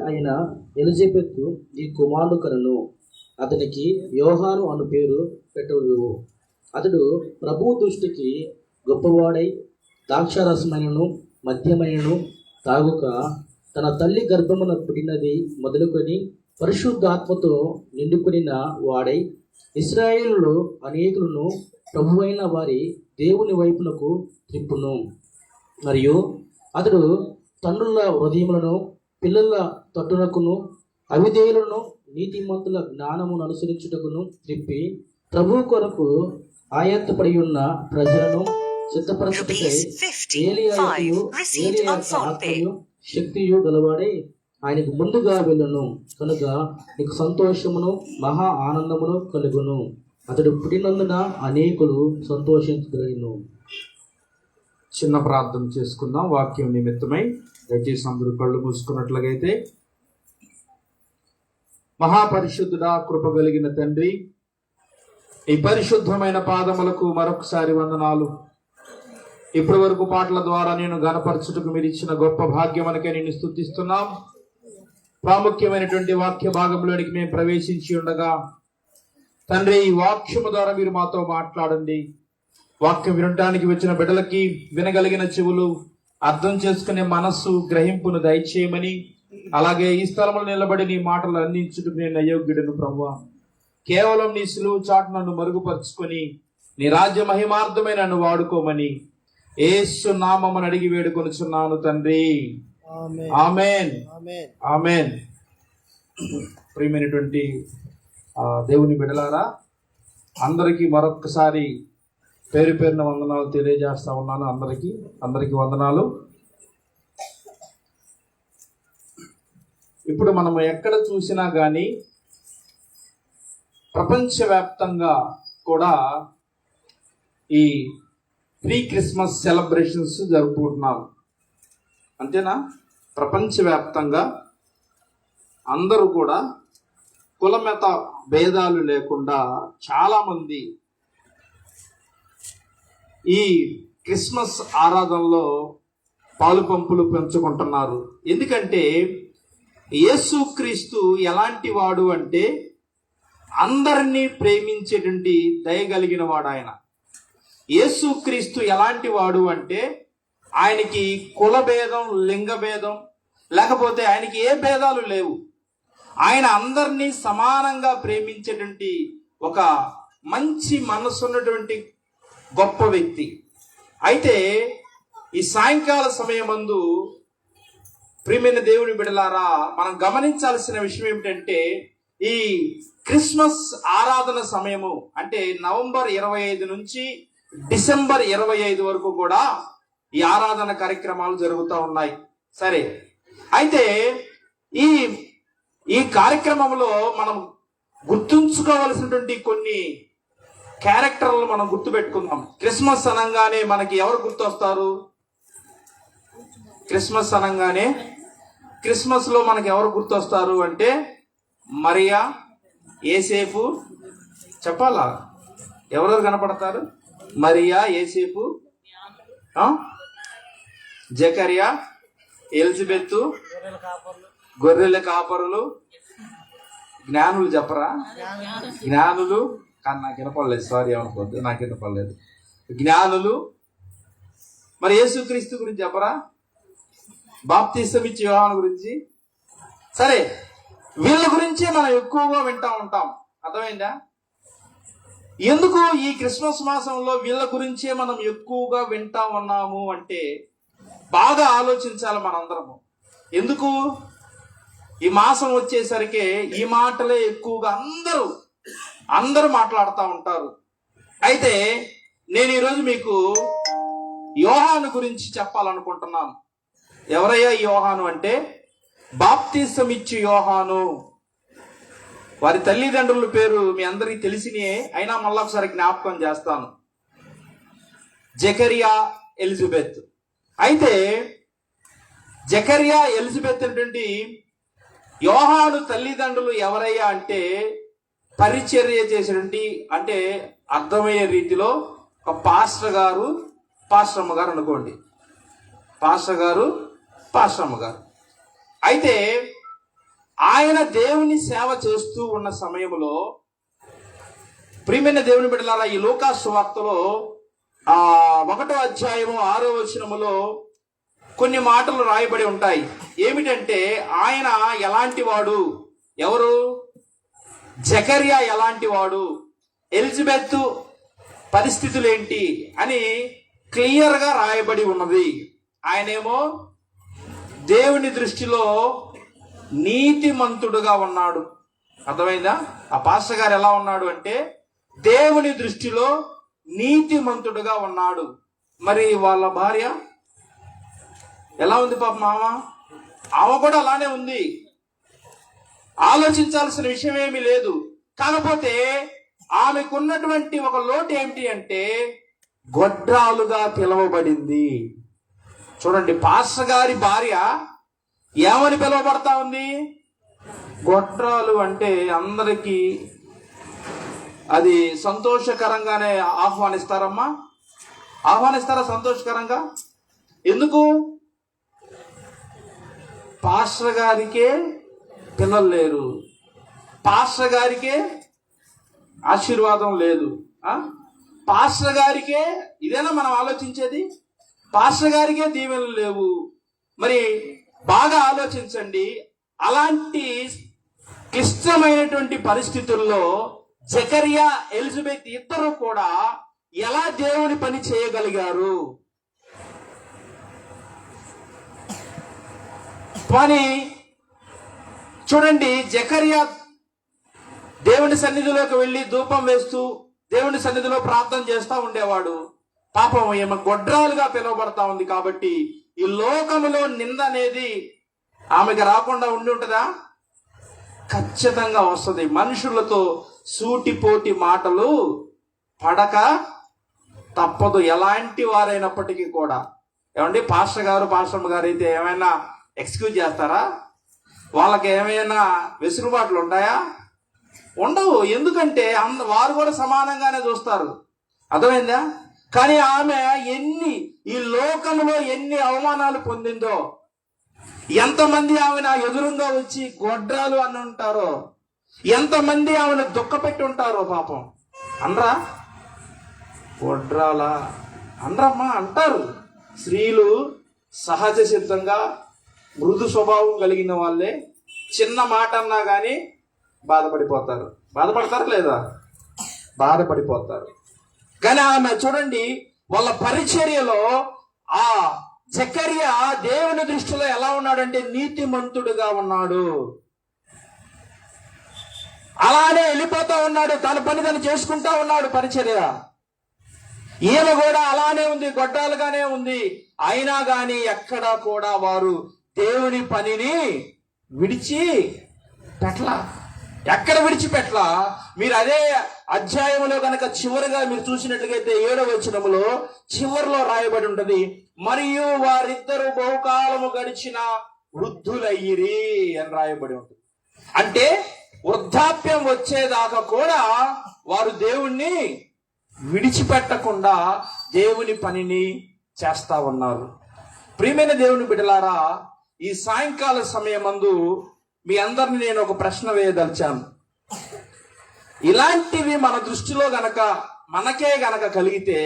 ఆయన ఎలిజబెత్ ఈ కుమారుడు కలను అతనికి యోహాను అను పేరు పెట్టవు అతడు ప్రభు దృష్టికి గొప్పవాడై ద్రాక్షారసమైనను మద్యమైనను తాగుక తన తల్లి గర్భమున పుట్టినది మొదలుకొని పరిశుద్ధాత్మతో నిండుకునిన వాడై ఇస్రాయేలులో అనేకులను ప్రభువైన వారి దేవుని వైపునకు త్రిప్పును. మరియు అతడు తండ్రుల హృదయములను పిల్లల తట్టునకును అవిధేయులను నీతిమంతుల జ్ఞానమును అనుసరించుటకును త్రిప్పి ప్రభు కొరకు ఆయత్తపడి ఉన్న ప్రజలను సిద్ధపరచుటకై Rupees ఏలియాయు 55 received ఏలియా on phone pay. ఆత్మయు శక్తియు గలవాడై ఆయనకు ముందుగా వెళ్ళును. కనుక నీకు సంతోషమును మహా ఆనందమును కలుగును. అతడు పుట్టినందున అనేకులు సంతోషించగలిగిను చిన్న ప్రార్థన చేసుకుందాం. వాక్యం నిమిత్తమై దయచేసి అందరూ కళ్ళు మూసుకున్నట్లుగైతే మహాపరిశుద్ధుడా కృప కలిగిన తండ్రి ఈ పరిశుద్ధమైన పాదములకు మరొకసారి వందనాలు. ఇప్పటి వరకు పాటల ద్వారా నేను గనపరచుటకు మీరు ఇచ్చిన గొప్ప భాగ్యమనకే నేను స్థుతిస్తున్నాం ప్రాముఖ్యమైనటువంటి వాక్య భాగంలోనికి మేము ప్రవేశించి ఉండగా తండ్రి ఈ వాక్యము ద్వారా మీరు మాతో మాట్లాడండి. వాక్యం వినటానికి వచ్చిన బిడ్డలకి వినగలిగిన చెవులు అర్థం చేసుకునే మనస్సు గ్రహింపును దయచేయమని అలాగే ఈ స్థలంలో నిలబడి నీ మాటలు అందించుటకు నేను అయోగ్యుడను ప్రభు కేవలం నీ సులువు చాటు నన్ను మరుగుపరుచుకొని నీ రాజ్య మహిమార్థమై నన్ను వాడుకోమని ఏసు నామని అడిగి వేడుకొనుచున్నాను తండ్రి. ఆమెన్. ఆమెన్. ప్రియమైనటువంటి దేవుని బిడలారా అందరికీ మరొక్కసారి పేరు పేరున వందనాలు తెలియజేస్తా ఉన్నాను. అందరికీ అందరికీ వందనాలు. ఇప్పుడు మనం ఎక్కడ చూసినా కానీ ప్రపంచవ్యాప్తంగా కూడా ఈ ప్రీ క్రిస్మస్ సెలబ్రేషన్స్ జరుపుకుంటున్నారు. అంతేనా? ప్రపంచవ్యాప్తంగా అందరూ కూడా కులమత భేదాలు లేకుండా చాలామంది ఈ క్రిస్మస్ ఆరాధనలో పాలు పంపులు పెంచుకుంటున్నారు. ఎందుకంటే యేసుక్రీస్తు ఎలాంటి వాడు అంటే అందరినీ ప్రేమించేటువంటి దయగలిగిన వాడు ఆయన. యేసుక్రీస్తు ఎలాంటి వాడు అంటే ఆయనకి కుల భేదం లింగ భేదం లేకపోతే ఆయనకి ఏ భేదాలు లేవు. ఆయన అందరినీ సమానంగా ప్రేమించేటువంటి ఒక మంచి మనసు ఉన్నటువంటి గొప్ప వ్యక్తి. అయితే ఈ సాయంకాల సమయమందు ప్రియమైన దేవుని బిడలారా మనం గమనించాల్సిన విషయం ఏమిటంటే ఈ క్రిస్మస్ ఆరాధన సమయము అంటే నవంబర్ ఇరవై ఐదు నుంచి డిసెంబర్ ఇరవై ఐదు వరకు కూడా ఈ ఆరాధన కార్యక్రమాలు జరుగుతూ ఉన్నాయి. సరే అయితే ఈ ఈ కార్యక్రమంలో మనం గుర్తుంచుకోవలసినటువంటి కొన్ని క్యారెక్టర్లు మనం గుర్తుపెట్టుకుందాం. క్రిస్మస్ అనగానే మనకి ఎవరు గుర్తొస్తారు? క్రిస్మస్ అనగానే క్రిస్మస్లో మనకు ఎవరు గుర్తొస్తారు అంటే మరియా ఏసేపు చెప్పాలా? ఎవరెవరు కనపడతారు? మరియా ఏసేపు జకరియా ఎలిజబెత్ గొర్రెల కాపరులు. జ్ఞానులు చెప్పరా? జ్ఞానులు. కానీ నాకు వినపడలేదు సారీ అనుకోవద్దు నాకు వినపడలేదు. జ్ఞానులు. మరి యేసుక్రీస్తు గురించి చెప్పరా? బాప్తీసం ఇచ్చే యోహాను గురించి? సరే వీళ్ళ గురించి మనం ఎక్కువగా వింటా ఉంటాం. అర్థమైందా? ఎందుకు ఈ క్రిస్మస్ మాసంలో వీళ్ళ గురించే మనం ఎక్కువగా వింటా ఉన్నాము అంటే బాగా ఆలోచించాలి మనందరము. ఎందుకు? ఈ మాసం వచ్చేసరికి ఈ మాటలే ఎక్కువగా అందరూ అందరూ మాట్లాడుతూ ఉంటారు. అయితే నేను ఈరోజు మీకు యోహాను గురించి చెప్పాలనుకుంటున్నాను. ఎవరయ్యా యోహాను అంటే? బాప్తీసం ఇచ్చి యోహాను. వారి తల్లిదండ్రుల పేరు మీ అందరికీ తెలిసినే అయినా మళ్ళా ఒకసారి జ్ఞాపకం చేస్తాను. Zechariah Elizabeth. అయితే జకరియా ఎలిజబెత్ ఏంటంటే యోహాను తల్లిదండ్రులు ఎవరయ్యా అంటే పరిచర్య చేసినటువంటి అంటే అర్థమయ్యే రీతిలో ఒక పాస్టర్ గారు పాశ్రమ గారు అనుకోండి. పాస్టర్ గారు పాశ్రమ గారు. అయితే ఆయన దేవుని సేవ చేస్తూ ఉన్న సమయంలో ప్రియమైన దేవుని బిడ్డలారా ఈ లోకాసు వార్తలో ఆ ఒకటో అధ్యాయము ఆరో వచనములో కొన్ని మాటలు రాయబడి ఉంటాయి. ఏమిటంటే ఆయన ఎలాంటి వాడు ఎవరు? జకర్యా ఎలాంటి వాడు ఎలిజబెత్ పరిస్థితులు ఏంటి అని క్లియర్గా రాయబడి ఉన్నది. ఆయనేమో దేవుని దృష్టిలో నీతిమంతుడుగా ఉన్నాడు. అర్థమైందా? ఆ పాస్టర్ గారు ఎలా ఉన్నాడు అంటే దేవుని దృష్టిలో నీతిమంతుడుగా ఉన్నాడు. మరి వాళ్ళ భార్య? ఎలా ఉంది పాప మామ? ఆమె కూడా అలానే ఉంది. ఆలోచించాల్సిన విషయం ఏమీ లేదు. కాకపోతే ఆమెకున్నటువంటి ఒక లోటు ఏమిటి అంటే గొడ్రాలుగా పిలవబడింది. చూడండి పాస్టర్ గారి భార్య ఏమని పిలువబడతా ఉంది? గొట్రాలు అంటే అందరికీ అది సంతోషకరంగానే ఆహ్వానిస్తారమ్మా. ఆహ్వానిస్తారా సంతోషకరంగా? ఎందుకు? పాస్టర్ గారికే పిల్లలు లేరు. పాస్టర్ గారికే ఆశీర్వాదం లేదు. పాస్టర్ గారికే ఇదేనా మనం ఆలోచించేది? పాస్టర్ గారికే దీవెనలు లేవు. మరి బాగా ఆలోచించండి. అలాంటి క్లిష్టమైనటువంటి పరిస్థితుల్లో జకరియా ఎలిజబెత్ ఇద్దరు కూడా ఎలా దేవుని పని చేయగలిగారు? పని చూడండి జకరియా దేవుని సన్నిధిలోకి వెళ్ళి ధూపం వేస్తూ దేవుని సన్నిధిలో ప్రార్థన చేస్తూ ఉండేవాడు. పాపం ఈమె గొడ్రాలుగా పిలువబడతా ఉంది కాబట్టి ఈ లోకములో నింద అనేది ఆమెకి రాకుండా ఉండి ఉంటుందా? ఖచ్చితంగా వస్తుంది. మనుషులతో సూటిపోటి మాటలు పడక తప్పదు. ఎలాంటి వారైనప్పటికీ కూడా. ఏమండి పాస్టర్ గారు పాస్టర్ గారు అయితే ఏమైనా ఎక్స్క్యూజ్ చేస్తారా? వాళ్ళకి ఏమైనా వెసులుబాట్లు ఉంటాయా? ఉండవు. ఎందుకంటే అంద వారు కూడా సమానంగానే చూస్తారు. అర్థమైందా? కానీ ఆమె ఎన్ని ఈ లోకంలో ఎన్ని అవమానాలు పొందిందో ఎంతమంది ఆమె నా ఎదురుగా వచ్చి గొడ్రాలు అని ఉంటారో ఎంతమంది ఆమెను దుఃఖపెట్టి ఉంటారో పాపం. అనరా గొడ్రాలా? అనరమ్మా అంటారు. స్త్రీలు సహజ సిద్ధంగా మృదు స్వభావం కలిగిన వాళ్ళే. చిన్న మాట అన్నా కానీ బాధపడిపోతారు. బాధపడతారు లేదా? బాధపడిపోతారు. కానీ ఆమె చూడండి వాళ్ళ పరిచర్యలో ఆ జకర్య దేవుని దృష్టిలో ఎలా ఉన్నాడంటే నీతిమంతుడుగా ఉన్నాడు. అలానే వెళ్ళిపోతా ఉన్నాడు తన పని తను చేసుకుంటా ఉన్నాడు పరిచర్య. ఈమె కూడా అలానే ఉంది గొడ్డాలుగానే ఉంది. అయినా గాని ఎక్కడా కూడా వారు దేవుని పనిని విడిచి పెట్టలా. ఎక్కడ విడిచిపెట్ల? మీరు అదే అధ్యాయంలో కనుక చివరిగా మీరు చూసినట్లయితే ఏడవ వచనములో చివరిలో రాయబడి ఉంటది మరియు వారిద్దరు బహుకాలము గడిచిన వృద్ధులయ్యిరి అని రాయబడి ఉంటుంది. అంటే వృద్ధాప్యం వచ్చేదాకా కూడా వారు దేవుణ్ణి విడిచిపెట్టకుండా దేవుని పనిని చేస్తా ఉన్నారు. ప్రియమైన దేవుని బిడ్డలారా ఈ సాయంకాల సమయమందు మీ అందరిని నేను ఒక ప్రశ్న వేయదలిచాను. ఇలాంటివి మన దృష్టిలో గనక మనకే గనక కలిగితే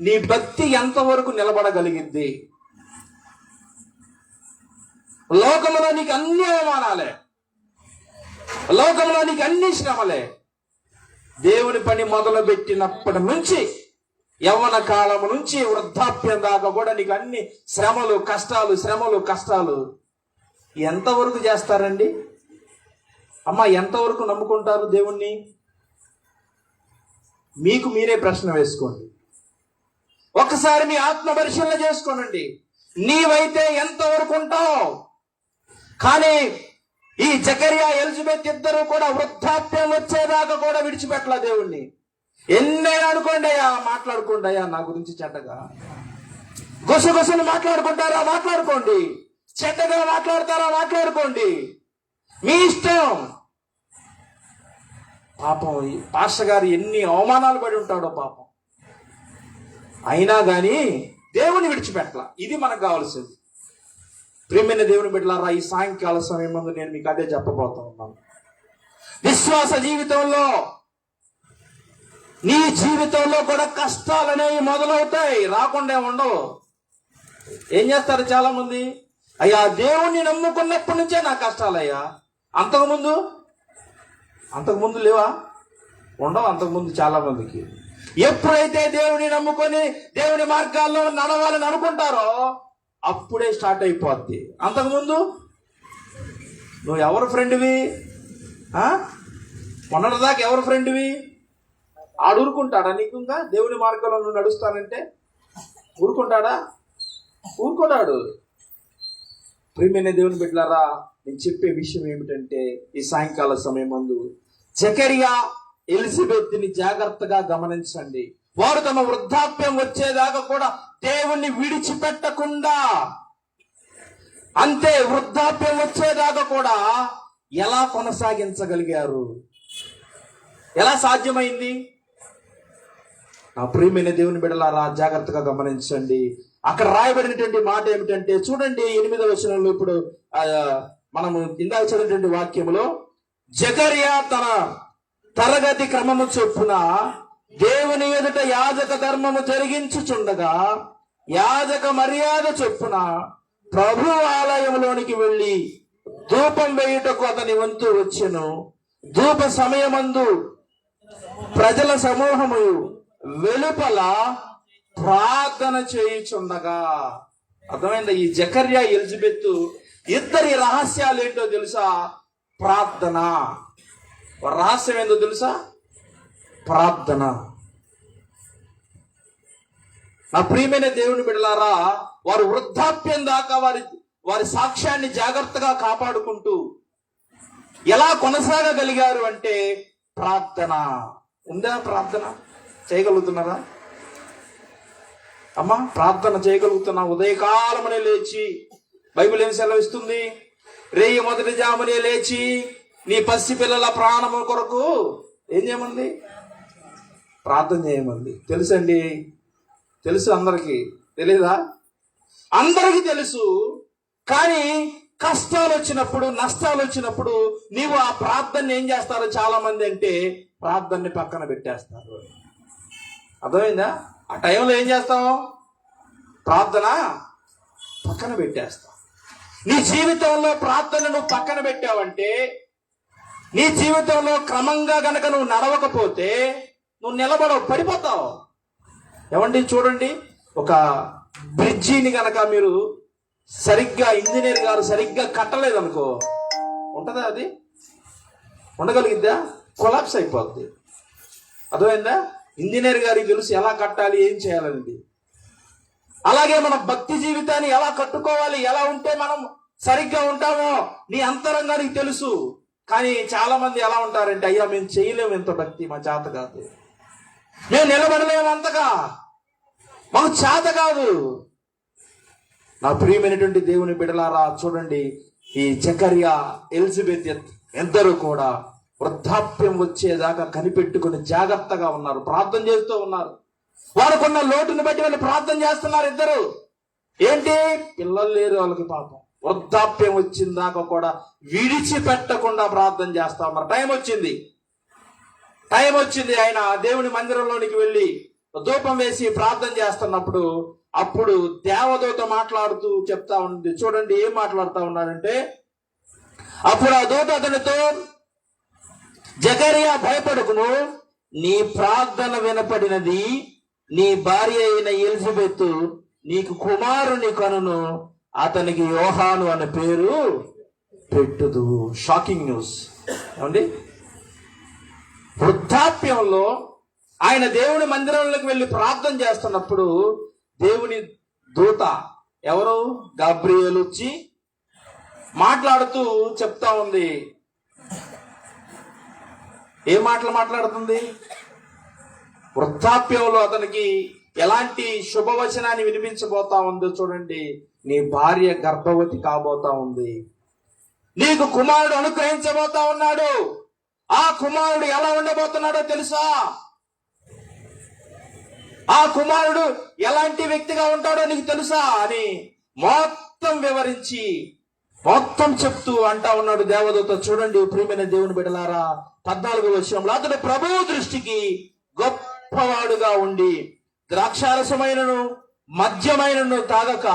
నీ భక్తి ఎంతవరకు నిలబడగలిగిద్ది లోకంలో నీకు అన్ని అవమానాలే. లోకంలో నీకు అన్ని శ్రమలే. దేవుని పని మొదలుపెట్టినప్పటి నుంచి యవ్వన కాలం నుంచి వృద్ధాప్యం దాకా కూడా నీకు అన్ని శ్రమలు కష్టాలు శ్రమలు కష్టాలు ఎంతవరకు చేస్తారండి? అమ్మ ఎంతవరకు నమ్ముకుంటారు దేవుణ్ణి? మీకు మీరే ప్రశ్న వేసుకోండి. ఒక్కసారి మీ ఆత్మ పరిశీలన చేసుకోనండి. నీవైతే ఎంతవరకు ఉంటావు? కానీ ఈ జకరియా ఎలిజబెత్ ఇద్దరు కూడా వృద్ధాప్యం వచ్చేదాకా కూడా విడిచిపెట్టలా దేవుణ్ణి. ఎన్నైనా అనుకోండి అయ్యా మాట్లాడుకోండి అయ్యా నా గురించి చెడ్డగా. గుసగుసలు మాట్లాడుకుంటారా? మాట్లాడుకోండి. చెడ్డగా మాట్లాడతారా? మాట్లాడుకోండి. మీ ఇష్టం. పాపం ఈ పాస్టర్ గారు ఎన్ని అవమానాలు పడి ఉంటాడో పాపం. అయినా కానీ దేవుని విడిచిపెట్టల. ఇది మనకు కావాల్సింది. ప్రేమైన దేవుని బిడ్డలారా ఈ సాయంకాల సమయం నేను మీకు అదే చెప్పబోతా ఉన్నాను. విశ్వాస జీవితంలో నీ జీవితంలో కూడా కష్టాలు అనేవి మొదలవుతాయి. రాకుండా ఉండవు. ఏం చేస్తారు చాలా మంది అయ్యా దేవుణ్ణి నమ్ముకున్నప్పటి నుంచే నా కష్టాలయ్యా. అంతకుముందు? అంతకుముందు లేవా? ఉండవు? అంతకుముందు చాలా మందికి. ఎప్పుడైతే దేవుని నమ్ముకొని దేవుని మార్గాల్లో నడవాలని అనుకుంటారో అప్పుడే స్టార్ట్ అయిపోద్ది. అంతకుముందు? నువ్వు ఎవరు ఫ్రెండ్వి? మొన్నటిదాకా ఎవరు ఫ్రెండ్వి? ఆడు ఊరుకుంటాడా నీకు ఇంకా? దేవుని మార్గంలో నువ్వు నడుస్తానంటే? ఊరుకుంటాడా? ఊరుకుంటాడు ప్రియమైన దేవుని బిడ్డలారా నేను చెప్పే విషయం ఏమిటంటే ఈ సాయంకాల సమయం ముందు జకరియా ఎలిజబెత్ని జాగ్రత్తగా గమనించండి. వారు తమ వృద్ధాప్యం వచ్చేదాకా కూడా దేవుణ్ణి విడిచిపెట్టకుండా అంతే వృద్ధాప్యం వచ్చేదాకా కూడా ఎలా కొనసాగించగలిగారు? ఎలా సాధ్యమైంది? నా ప్రియమైన దేవుని బిడలారా జాగ్రత్తగా గమనించండి. అక్కడ రాయబడినటువంటి మాట ఏమిటంటే చూడండి ఎనిమిదవ వచనంలో ఇప్పుడు మనము ఇందాక చదివినటువంటి వాక్యంలో జకరియా తన తరగతి క్రమము చొప్పున దేవుని ఎదుట యాజక ధర్మము జరిగించుచుండగా యాజక మర్యాద చొప్పున ప్రభు ఆలయంలోనికి వెళ్ళి ధూపం వేయుటకు అతని వంతు వచ్చెను. ధూప సమయమందు ప్రజల సమూహము వెలుపల ప్రార్థన చేయుచుండగా. అర్థమైందా? ఈ జకర్యా ఎలిజబెత్ ఇద్దరి రహస్యాలు ఏంటో తెలుసా? ప్రార్థన. రహస్యం ఏందో తెలుసా? ప్రార్థన. నా ప్రియమైన దేవుని బిడలారా వారు వృద్ధాప్యం దాకా వారి వారి సాక్ష్యాన్ని జాగ్రత్తగా కాపాడుకుంటూ ఎలా కొనసాగగలిగారు అంటే ప్రార్థన. ఉందా ప్రార్థన? చేయగలుగుతున్నారా? అమ్మా ప్రార్థన చేయగలుగుతున్నా ఉదయకాలమనే లేచి బైబిల్ ఏం సెలవిస్తుంది? రేయి మొదటి జామునే లేచి నీ పసి పిల్లల ప్రాణము కొరకు ఏం చేయమంది? ప్రార్థన చేయమంది. తెలుసండి? తెలుసు అందరికీ. తెలీదా? అందరికీ తెలుసు. కానీ కష్టాలు వచ్చినప్పుడు నష్టాలు వచ్చినప్పుడు నీవు ఆ ప్రార్థన ఏం చేస్తారో చాలా మంది అంటే ప్రార్థనని పక్కన పెట్టేస్తారు. అర్థమైందా? ఆ టైంలో ఏం చేస్తావు? ప్రార్థన? పక్కన పెట్టేస్తావు. నీ జీవితంలో ప్రార్థన నువ్వు పక్కన పెట్టావంటే నీ జీవితంలో క్రమంగా గనక నువ్వు నడవకపోతే నువ్వు నిలబడవు పడిపోతావు. ఏమండి చూడండి ఒక బ్రిడ్జిని గనక మీరు సరిగ్గా ఇంజనీర్ గారు సరిగ్గా కట్టలేదు అనుకో ఉంటుందా అది? ఉండగలిగిద్దా? కొలాప్స్ అయిపోద్ది. అర్థమైందా? ఇంజనీర్ గారికి తెలుసు ఎలా కట్టాలి ఏం చేయాలనేది. అలాగే మన భక్తి జీవితాన్ని ఎలా కట్టుకోవాలి ఎలా ఉంటే మనం సరిగ్గా ఉంటామో నీ అంతరంగానికి తెలుసు. కానీ చాలా మంది ఎలా ఉంటారంటే అయ్యా మేము చేయలేము ఎంత భక్తి మా చేత కాదు. మేము నిలబడలేము అంతగా. మాకు చేత కాదు. నా ప్రియమైనటువంటి దేవుని బిడలారా చూడండి ఈ చకర్య ఎలిజబెత్ ఇద్దరు కూడా వృద్ధాప్యం వచ్చేదాకా కనిపెట్టుకుని జాగ్రత్తగా ఉన్నారు ప్రార్థన చేస్తూ ఉన్నారు. వారికున్న లోటుని బట్టి వాళ్ళు ప్రార్థన చేస్తున్నారు ఇద్దరు. ఏంటి? పిల్లలు లేరు వాళ్ళకి పాపం. వృద్ధాప్యం వచ్చిన దాకా కూడా విడిచిపెట్టకుండా ప్రార్థన చేస్తా ఉన్నారు. టైం వచ్చింది. టైం వచ్చింది. ఆయన దేవుని మందిరంలోనికి వెళ్ళి ధూపం వేసి ప్రార్థన చేస్తున్నప్పుడు అప్పుడు దేవదూత మాట్లాడుతూ చెప్తా ఉంది. చూడండి ఏం మాట్లాడుతూ ఉన్నాడంటే అప్పుడు ఆ దూత అతనితో జకరియా భయపడుకును. నీ ప్రార్థన వినపడినది నీ భార్య అయిన ఎలిజబెత్ నీకు కుమారుని కనును. అతనికి యోహాను అనే పేరు పెట్టుదు. Shocking news. ఏమండి? వృద్ధాప్యంలో ఆయన దేవుని మందిరంలోకి వెళ్ళి ప్రార్థన చేస్తున్నప్పుడు దేవుని దూత ఎవరు? గాబ్రియలు వచ్చి మాట్లాడుతూ చెప్తా ఉంది. ఏ మాటలు మాట్లాడుతుంది? వృద్ధాప్యంలో అతనికి ఎలాంటి శుభవచనాన్ని వినిపించబోతా ఉందో చూడండి. నీ భార్య గర్భవతి కాబోతా ఉంది. నీకు కుమారుడు అనుగ్రహించబోతా ఉన్నాడు. ఆ కుమారుడు ఎలా ఉండబోతున్నాడో తెలుసా? ఆ కుమారుడు ఎలాంటి వ్యక్తిగా ఉంటాడో నీకు తెలుసా అని మొత్తం వివరించి మొత్తం చెప్తూ అంటా ఉన్నాడు దేవదూత. చూడండి ప్రియమైన దేవుని బిడలారా పద్నాలుగు వచ్చినప్పుడు అతడు ప్రభు దృష్టికి గొప్పవాడుగా ఉండి ద్రాక్షారసమైనను మద్యమైనను తాగక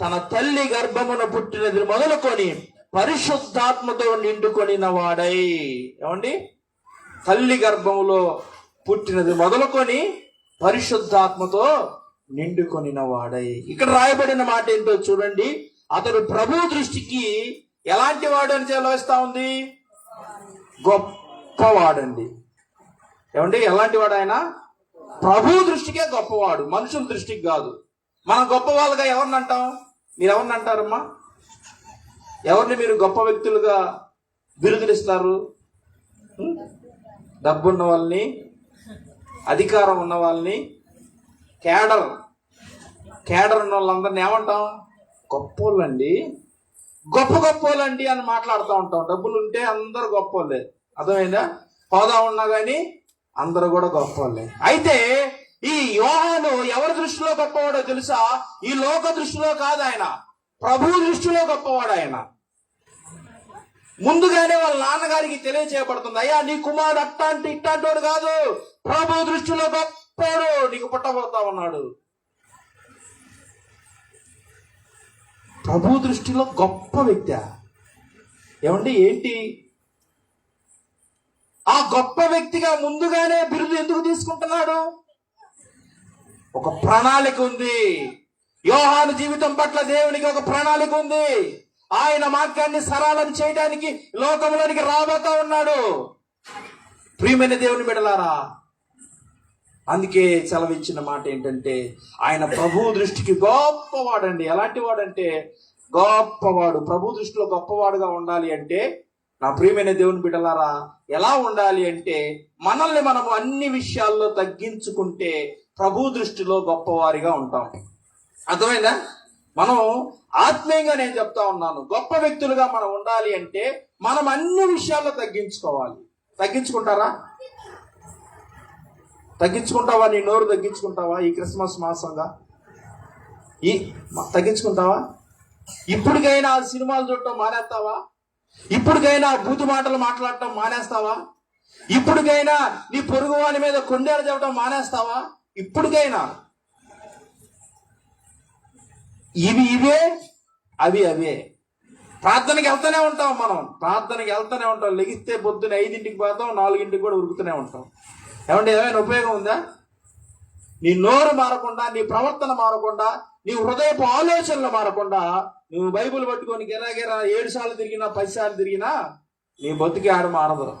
తన తల్లి గర్భమున పుట్టినది మొదలుకొని పరిశుద్ధాత్మతో నిండుకొనిన వాడై ఏమండి? తల్లి గర్భములో పుట్టినది మొదలుకొని పరిశుద్ధాత్మతో నిండుకొనిన వాడై ఇక్కడ రాయబడిన మాట ఏంటో చూడండి. అతడు ప్రభు దృష్టికి ఎలాంటి వాడు అని చెలవిస్తా ఉంది? గొప్పవాడండి. ఏమండి? ఎలాంటి వాడు ఆయన ప్రభు దృష్టికే గొప్పవాడు మనుషుల దృష్టికి కాదు. మనం గొప్పవాళ్ళుగా ఎవరిని అంటాం? మీరు ఎవరిని అంటారమ్మా? ఎవరిని మీరు గొప్ప వ్యక్తులుగా బిరుదులిస్తారు డబ్బున్న వాళ్ళని అధికారం ఉన్న వాళ్ళని కేడర్ కేడర్ ఉన్న వాళ్ళందరిని ఏమంటాం? గొప్పోళ్ళండి. గొప్ప గొప్పోళ్ళండి అని మాట్లాడుతూ ఉంటాం. డబ్బులు ఉంటే అందరు గొప్పోళ్ళే. అర్థమైందా? హోదా ఉన్నా కానీ అందరూ కూడా గొప్పోళ్ళే అయితే ఈ యోహాను ఎవరి దృష్టిలో గొప్పవాడో తెలుసా? ఈ లోక దృష్టిలో కాదు ఆయన. ప్రభు దృష్టిలో గొప్పవాడు ఆయన. ముందుగానే వాళ్ళ నాన్నగారికి తెలియచేయబడుతుంది. అయ్యా నీ కుమారుడు అట్టాంటి ఇట్టాంటోడు కాదు. ప్రభు దృష్టిలో గొప్పవాడు. నీకు పుట్టబోతా ఉన్నాడు. ప్రభు దృష్టిలో గొప్ప వ్యక్తి. ఏమండి ఏంటి? ఆ గొప్ప వ్యక్తిగా ముందుగానే బిరుదు ఎందుకు తీసుకుంటున్నాడు? ఒక ప్రణాళిక ఉంది. యోహాను జీవితం పట్ల దేవునికి ఒక ప్రణాళిక ఉంది. ఆయన మార్గాన్ని సరళం చేయడానికి లోకంలోనికి రాబోతా ఉన్నాడు. ప్రియమైన దేవుని బిడలారా అందుకే సెలవిచ్చిన మాట ఏంటంటే ఆయన ప్రభు దృష్టికి గొప్పవాడండి. ఎలాంటి వాడంటే గొప్పవాడు. ప్రభు దృష్టిలో గొప్పవాడుగా ఉండాలి అంటే నా ప్రియమైన దేవుని బిడ్డలారా ఎలా ఉండాలి అంటే మనల్ని మనము అన్ని విషయాల్లో తగ్గించుకుంటే ప్రభు దృష్టిలో గొప్పవారిగా ఉంటాం. అర్థమైందా? మనం ఆత్మీయంగా నేను చెప్తా ఉన్నాను గొప్ప వ్యక్తులుగా మనం ఉండాలి అంటే మనం అన్ని విషయాల్లో తగ్గించుకోవాలి. తగ్గించుకుంటారా? తగ్గించుకుంటావా? నీ నోరు తగ్గించుకుంటావా? ఈ క్రిస్మస్ మాసంగా? ఈ తగ్గించుకుంటావా? ఇప్పటికైనా ఆ సినిమాలు చూడటం మానేస్తావా? ఇప్పటికైనా బూతు మాటలు మాట్లాడటం మానేస్తావా? ఇప్పటికైనా నీ పొరుగు వాని మీద కొండేలు చెప్పడం మానేస్తావా? ఇప్పటికైనా. ఇవి ఇవే అవి అవే. ప్రార్థనకి వెళ్తూనే ఉంటాం మనం. ప్రార్థనకి వెళ్తూనే ఉంటాం. లెగిస్తే పొద్దున ఐదింటికి పోతాం నాలుగింటికి కూడా ఉరుకుతూనే ఉంటాం. ఏమంటే ఏమైనా ఉపయోగం ఉందా? నీ నోరు మారకుండా నీ ప్రవర్తన మారకుండా నీ హృదయపు ఆలోచనలు మారకుండా నువ్వు బైబిల్ పట్టుకొని గిరాగిరా ఏడు సార్లు తిరిగినా పది సార్లు తిరిగినా నీ బతికి ఆడ మారదు.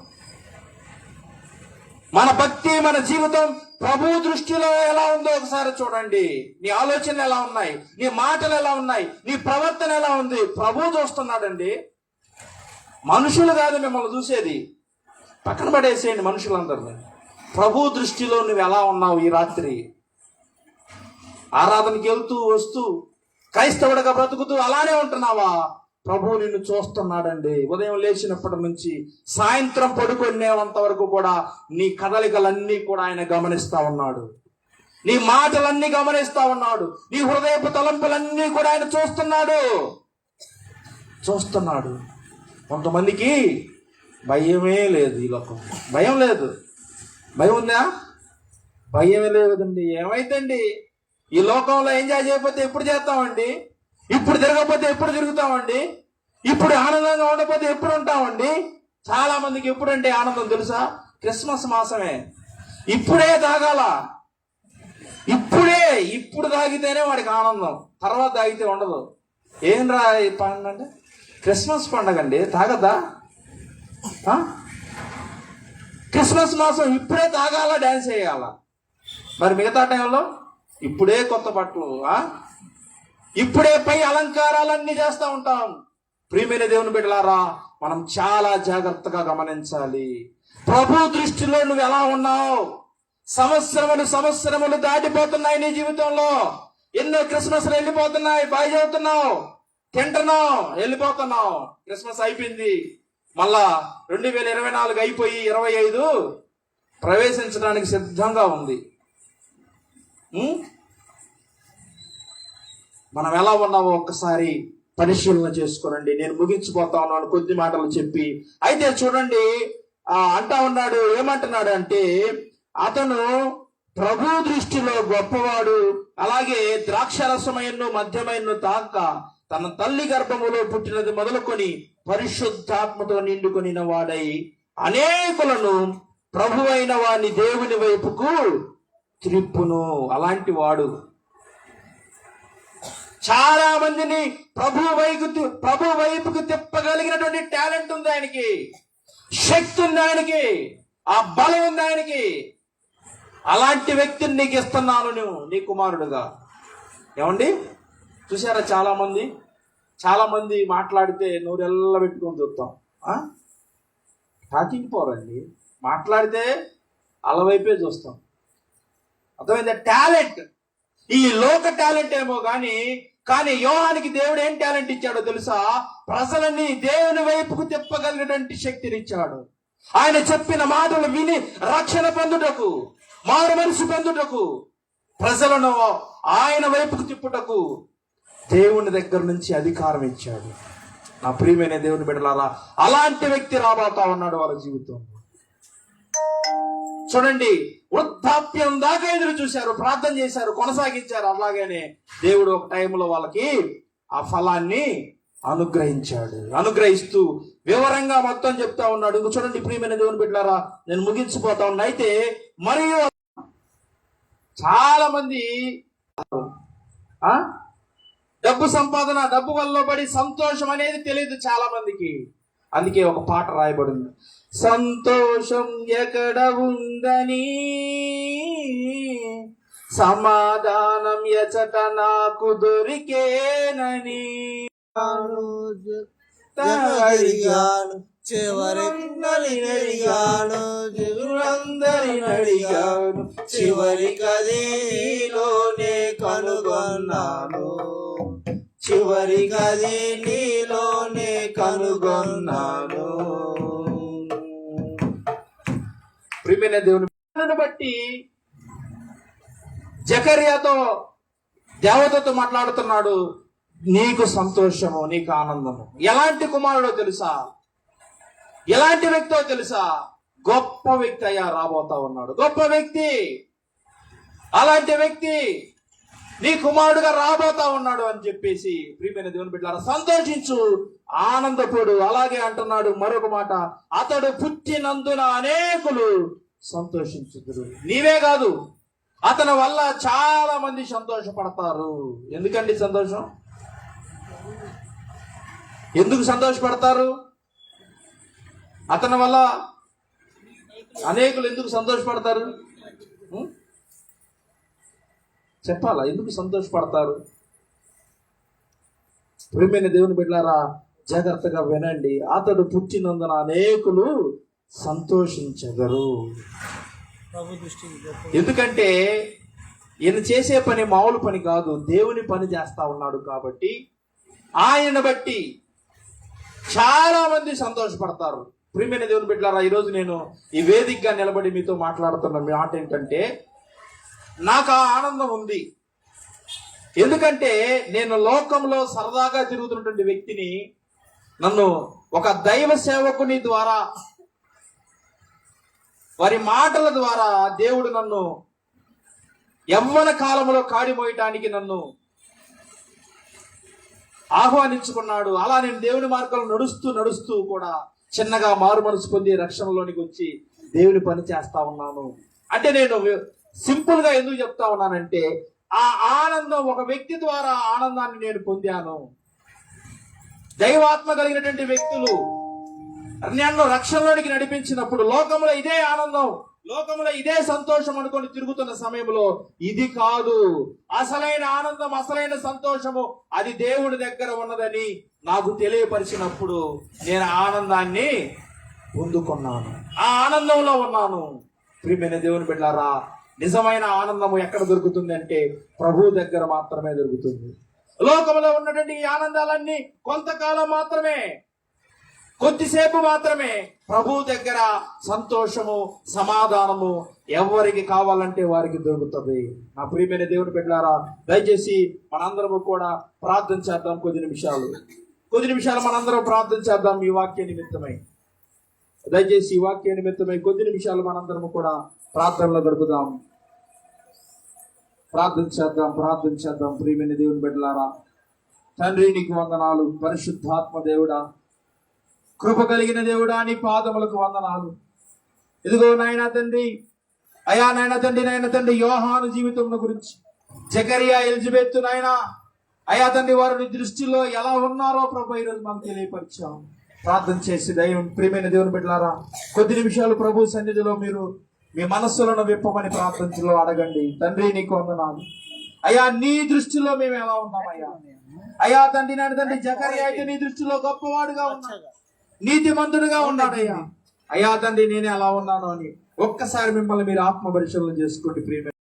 మన భక్తి మన జీవితం ప్రభు దృష్టిలో ఎలా ఉందో ఒకసారి చూడండి. నీ ఆలోచనలు ఎలా ఉన్నాయి? నీ మాటలు ఎలా ఉన్నాయి? నీ ప్రవర్తన ఎలా ఉంది? ప్రభు చూస్తున్నాడండి. మనుషులు కాదు మిమ్మల్ని చూసేది. పక్కన పడేసేయండి మనుషులందరినీ. ప్రభు దృష్టిలో నువ్వు ఎలా ఉన్నావు ఈ రాత్రి? ఆరాధనకి వెళ్తూ వస్తూ క్రైస్తవుడిగా బ్రతుకుతూ అలానే ఉంటున్నావా? ప్రభు నిన్ను చూస్తున్నాడండి. ఉదయం లేచినప్పటి నుంచి సాయంత్రం పడుకునేంత వరకు కూడా నీ కదలికలన్నీ కూడా ఆయన గమనిస్తా ఉన్నాడు. నీ మాటలన్నీ గమనిస్తా ఉన్నాడు. నీ హృదయపు తలంపులన్నీ కూడా ఆయన చూస్తున్నాడు. చూస్తున్నాడు. కొంతమందికి భయమే లేదు ఈ లోకం. భయం లేదు. భయం ఉందా? భయమే లేదండి. ఏమైందండి? ఈ లోకంలో ఎంజాయ్ చేయకపోతే ఎప్పుడు చేస్తామండి? ఇప్పుడు తిరగకపోతే ఎప్పుడు తిరుగుతామండి? ఇప్పుడు ఆనందంగా ఉండకపోతే ఎప్పుడు ఉంటామండి? చాలా మందికి ఎప్పుడంటే ఆనందం తెలుసా? క్రిస్మస్ మాసమే. ఇప్పుడే తాగాల. ఇప్పుడే ఇప్పుడు తాగితేనే వాడికి ఆనందం. తర్వాత తాగితే ఉండదు. ఏం రా ఈ పండుగ అంటే? క్రిస్మస్ పండగ అండి. తాగద్దా? క్రిస్మస్ మాసం ఇప్పుడే తాగాల డ్యాన్స్ చేయాల మరి మిగతా టైంలో? ఇప్పుడే కొత్త బట్టలు ఇప్పుడే పై అలంకారాలన్నీ చేస్తూ ఉంటాం. ప్రియమైన దేవుని బిడ్డలారా మనం చాలా జాగ్రత్తగా గమనించాలి. ప్రభు దృష్టిలో నువ్వు ఎలా ఉన్నావు? సంవత్సరములు సంవత్సరములు దాటిపోతున్నాయి నీ జీవితంలో. ఎన్నో క్రిస్మస్లు వెళ్ళిపోతున్నాయి. బాగా చదువుతున్నావు. తింటున్నావు. వెళ్ళిపోతున్నావు. క్రిస్మస్ అయిపోయింది. మళ్ళా రెండు వేల ఇరవై నాలుగు అయిపోయి ఇరవై ఐదు ప్రవేశించడానికి సిద్ధంగా ఉంది. మనం ఎలా ఉన్నామో ఒక్కసారి పరిశీలన చేసుకోనండి. నేను ముగించిపోతా ఉన్నాను. కొద్ది మాటలు చెప్పి. అయితే చూడండి ఆ అంటా ఉన్నాడు ఏమంటున్నాడు అంటే అతను ప్రభు దృష్టిలో గొప్పవాడు అలాగే ద్రాక్షరసమైనను మద్యమైనను తాక తన తల్లి గర్భములో పుట్టినది మొదలుకొని పరిశుద్ధాత్మతో నిండుకొనిన వాడై అనేకులను ప్రభువైన వాని దేవుని వైపుకు త్రిప్పును అలాంటి వాడు. చాలా మందిని ప్రభు వైపు ప్రభు వైపుకు తిప్పగలిగినటువంటి టాలెంట్ ఉంది ఆయనకి. శక్తి ఉంది ఆయనకి. ఆ బలం ఉంది ఆయనకి. అలాంటి వ్యక్తిని నీకు ఇస్తున్నాను నువ్వు నీ కుమారుడుగా. ఏమండి? చూసారా చాలా మంది? చాలా మంది మాట్లాడితే నోరెల్ల పెట్టుకొని చూస్తాం. టాకింగ్ పోరండి. మాట్లాడితే అలవైపే చూస్తాం. అర్థమైందా? టాలెంట్. ఈ లోక టాలెంట్ ఏమో గాని కానీ యోహానికి దేవుడు ఏం టాలెంట్ ఇచ్చాడో తెలుసా? ప్రజలని దేవుని వైపుకు తిప్పగలిగినటువంటి శక్తిని ఇచ్చాడు ఆయన చెప్పిన మాటలు విని రక్షణ పొందుటకు మారు మనసు పొందుటకు ప్రజలను ఆయన వైపుకు తిప్పుటకు దేవుని దగ్గర నుంచి అధికారం ఇచ్చాడు. నా ప్రియమైన దేవుని బిడ్డలారా అలాంటి వ్యక్తి రాబోతా ఉన్నాడు వాళ్ళ జీవితంలో. చూడండి వృద్ధాప్యం దాకా ఎదురు చూశారు ప్రార్థన చేశారు కొనసాగించారు. అలాగనే దేవుడు ఒక టైంలో వాళ్ళకి ఆ ఫలాన్ని అనుగ్రహించాడు. అనుగ్రహిస్తూ వివరంగా మొత్తం చెప్తా ఉన్నాడు. ఇంక చూడండి ప్రియమైన దేవుని బిడ్డారా నేను ముగించిపోతా ఉన్నా. అయితే మరియు చాలా మంది ఆ? డబ్బు సంపాదన డబ్బు వల్ల పడి సంతోషం అనేది తెలియదు చాలా మందికి అందుకే ఒక పాట రాయబడింది. సంతోషం ఎక్కడ ఉందని? సమాధానం ఎచట నాకు దొరికేనని. అడిగాను చివరికి అడిగాను చివరందరిని అడిగాను చివరికి అది నీలోనే కనుగొన్నాను. చివరికి అది నీలోనే కనుగొన్నాను. ప్రియమైన దేవుని బట్టి జకర్యాతో దేవతతో మాట్లాడుతున్నాడు నీకు సంతోషము నీకు ఆనందము. ఎలాంటి కుమారుడో తెలుసా? ఎలాంటి వ్యక్తో తెలుసా? గొప్ప వ్యక్తి అయ్యా రాబోతా ఉన్నాడు. గొప్ప వ్యక్తి. అలాంటి వ్యక్తి నీ కుమారుడుగా రాబోతా ఉన్నాడు అని చెప్పేసి ప్రియమైన దేవుని బిడ్డారా సంతోషించు ఆనందపడు. అలాగే అంటున్నాడు మరొక మాట అతడు పుట్టినందున అనేకులు సంతోషించుదురు. నీవే కాదు అతని వల్ల చాలా మంది సంతోషపడతారు. ఎందుకండి సంతోషం? ఎందుకు సంతోషపడతారు? అతని వల్ల అనేకులు ఎందుకు సంతోషపడతారు? చెప్పాలా? ఎందుకు సంతోషపడతారు? ప్రియమైన దేవుని బిడ్డారా జాగ్రత్తగా వినండి. అతడు పుట్టినందున అనేకులు సంతోషించగరు. ఎందుకంటే ఈయన చేసే పని మామూలు పని కాదు. దేవుని పని చేస్తా ఉన్నాడు కాబట్టి ఆయన బట్టి చాలా మంది సంతోషపడతారు. ప్రియమైన దేవుని బిడ్డారా ఈరోజు నేను ఈ వేదికగా నిలబడి మీతో మాట్లాడుతున్న మాట ఏంటంటే నాకు ఆ ఆనందం ఉంది. ఎందుకంటే నేను లోకంలో సరదాగా తిరుగుతున్నటువంటి వ్యక్తిని నన్ను ఒక దైవ సేవకుని ద్వారా వారి మాటల ద్వారా దేవుడు నన్ను యవ్వన కాలంలో కాడిమోయటానికి నన్ను ఆహ్వానించుకున్నాడు. అలా నేను దేవుని మార్గంలో నడుస్తూ నడుస్తూ కూడా చిన్నగా మారు మనసు పొంది రక్షణలోనికి వచ్చి దేవుని పని చేస్తా ఉన్నాను. అంటే నేను సింపుల్గా ఎందుకు చెప్తా ఉన్నానంటే ఆ ఆనందం ఒక వ్యక్తి ద్వారా ఆనందాన్ని నేను పొందాను. దైవాత్మ కలిగినటువంటి వ్యక్తులు నన్ను రక్షణలోనికి నడిపించినప్పుడు లోకంలో ఇదే ఆనందం లోకంలో ఇదే సంతోషం అనుకొని తిరుగుతున్న సమయంలో ఇది కాదు. అసలైన ఆనందం అసలైన సంతోషము అది దేవుడి దగ్గర ఉన్నదని నాకు తెలియపరిచినప్పుడు నేను ఆనందాన్ని పొందుకున్నాను. ఆ ఆనందంలో ఉన్నాను. ప్రియమైన దేవుని బిడ్డారా నిజమైన ఆనందము ఎక్కడ దొరుకుతుంది అంటే ప్రభు దగ్గర మాత్రమే దొరుకుతుంది. లోకంలో ఉన్నటువంటి ఈ ఆనందాలన్నీ కొంతకాలం మాత్రమే కొద్దిసేపు మాత్రమే ప్రభు దగ్గర సంతోషము సమాధానము ఎవరికి కావాలంటే వారికి దొరుకుతుంది. నా ప్రియమైన దేవుని పెట్టారా దయచేసి మనందరము కూడా ప్రార్థన చేద్దాం కొద్ది నిమిషాలు. కొద్ది నిమిషాలు మనందరం ప్రార్థన చేద్దాం ఈ వాక్య నిమిత్తమై. దయచేసి ఈ వాక్య నిమిత్తమై కొద్ది నిమిషాలు మనందరము కూడా ప్రార్థనలో గడుపుదాం. ప్రార్థన చేద్దాం ప్రార్థన చేద్దాం ప్రియమైన దేవుని బిడ్డలారా. తండ్రి నీకు వందనాలు. పరిశుద్ధాత్మ దేవుడా. కృప కలిగిన దేవుడా నీ పాదములకు వందనాలు. ఇదిగో నాయన తండ్రి అయా నాయన తండ్రి నాయన తండ్రి యోహాను జీవితం గురించి. జకరియా ఎలిజబెత్ నాయన అయా తండ్రి వారిని దృష్టిలో ఎలా ఉన్నారో ప్రభు ఈరోజు మనం తెలియపరిచాం ప్రార్థన చేసి దైవం ప్రియమైన దేవుని బిడ్డలారా కొద్ది నిమిషాలు ప్రభు సన్నిధిలో మీరు మీ మనస్సులను విప్పమని ప్రార్థనలో అడగండి. తండ్రి నీకు వందనాలు. అయ్యా నీ దృష్టిలో మేము ఎలా ఉన్నామయ్యా అయ్యా? తండ్రి నాయన తండ్రి జకరియా అయితే నీ దృష్టిలో గొప్పవాడుగా ఉన్నాడు. నీతిమంతుడుగా ఉన్నాడయ్యా అయ్యా. తండ్రి నేనే ఎలా ఉన్నాను అని ఒక్కసారి మిమ్మల్ని మీరు ఆత్మ పరిశీలన చేసుకోండి ప్రియమే